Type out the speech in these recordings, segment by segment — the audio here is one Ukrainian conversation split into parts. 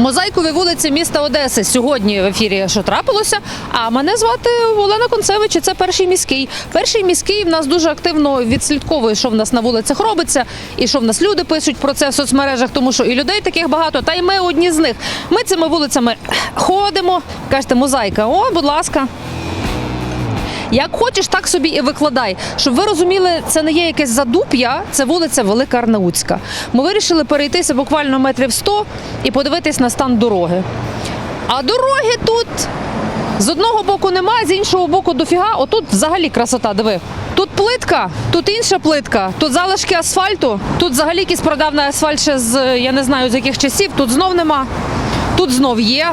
Мозаїкові вулиці міста Одеси сьогодні в ефірі що трапилося. А мене звати Олена Концевич. і Це перший міський. Перший міський в нас дуже активно відслідковує, що в нас на вулицях робиться, і що в нас люди пишуть про це в соцмережах, тому що і людей таких багато. Та й ми одні з них. Ми цими вулицями ходимо. Кажете, мозаїка, о, будь ласка. Як хочеш, так собі і викладай. Щоб ви розуміли, це не є якесь задуп'я, це вулиця Велика Арнаутська. Ми вирішили перейтися буквально метрів 100 і подивитись на стан дороги. А дороги тут з одного боку нема, з іншого боку дофіга. Отут взагалі красота, диви. Тут плитка, тут інша плитка, тут залишки асфальту, тут взагалі якийсь продавний асфальт ще з я не знаю з яких часів, тут знов нема, тут знов є.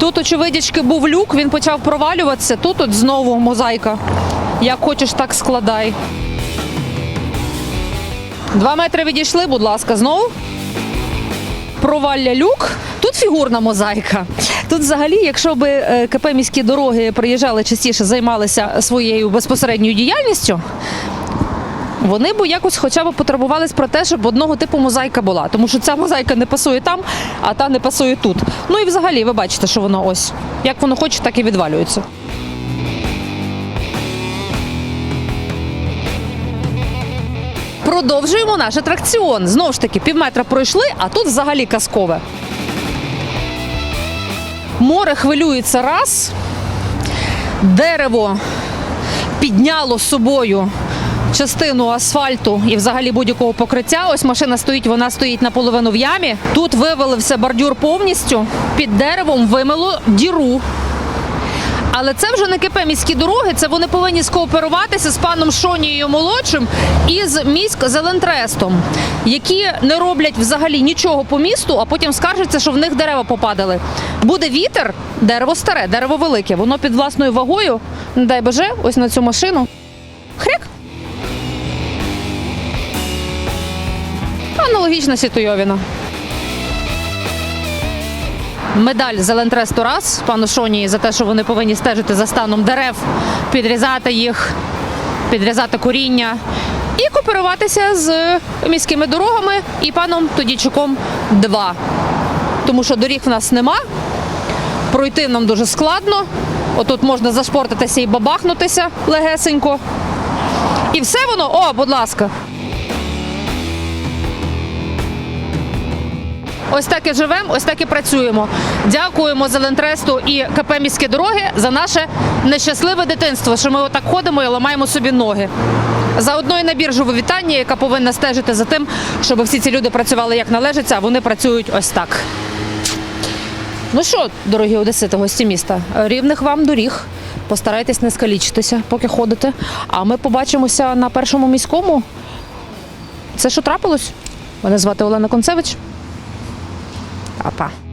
Тут, очевидячки, був люк, він почав провалюватися. Тут от знову мозаїка. Як хочеш, так складай. Два метри відійшли, будь ласка, знову. Провалля люк. Тут фігурна мозаїка. Тут, взагалі, якщо би е, КП міські дороги приїжджали частіше, займалися своєю безпосередньою діяльністю, вони б якось хоча б потребувались про те, щоб одного типу мозаїка була. Тому що ця мозаїка не пасує там, а та не пасує тут. Ну і взагалі, ви бачите, що воно ось. Як воно хоче, так і відвалюється. Продовжуємо наш атракціон. Знову ж таки, півметра пройшли, а тут взагалі казкове. Море хвилюється раз, дерево підняло з собою частину асфальту і взагалі будь-якого покриття. Ось машина стоїть, вона стоїть наполовину в ямі. Тут вивалився бордюр повністю. Під деревом вимило діру. Але це вже не КП міські дороги. Це вони повинні скооперуватися з паном Шонією молодшим і з міськ Зелентрестом, які не роблять взагалі нічого по місту, а потім скаржаться, що в них дерева попадали. Буде вітер, дерево старе, дерево велике. Воно під власною вагою, не дай боже, ось на цю машину. Хряк. Аналогічна Сітойовіна. Медаль Зелентресту раз пану Шоні за те, що вони повинні стежити за станом дерев, підрізати їх, підрізати коріння і кооперуватися з міськими дорогами і паном Тодійчуком 2. Тому що доріг в нас нема, пройти нам дуже складно. Отут можна зашпортитися і бабахнутися легесенько. І все воно, о, будь ласка. Ось так і живемо, ось так і працюємо. Дякуємо Зелентресту і КП міські дороги за наше нещасливе дитинство, що ми отак ходимо і ламаємо собі ноги. Заодно і на біржову вітання, яка повинна стежити за тим, щоб всі ці люди працювали як належиться, а вони працюють ось так. Ну що, дорогі одесити, гості міста, рівних вам доріг. Постарайтесь не скалічитися, поки ходите. А ми побачимося на першому міському. Це що трапилось? Мене звати Олена Концевич. 打吧？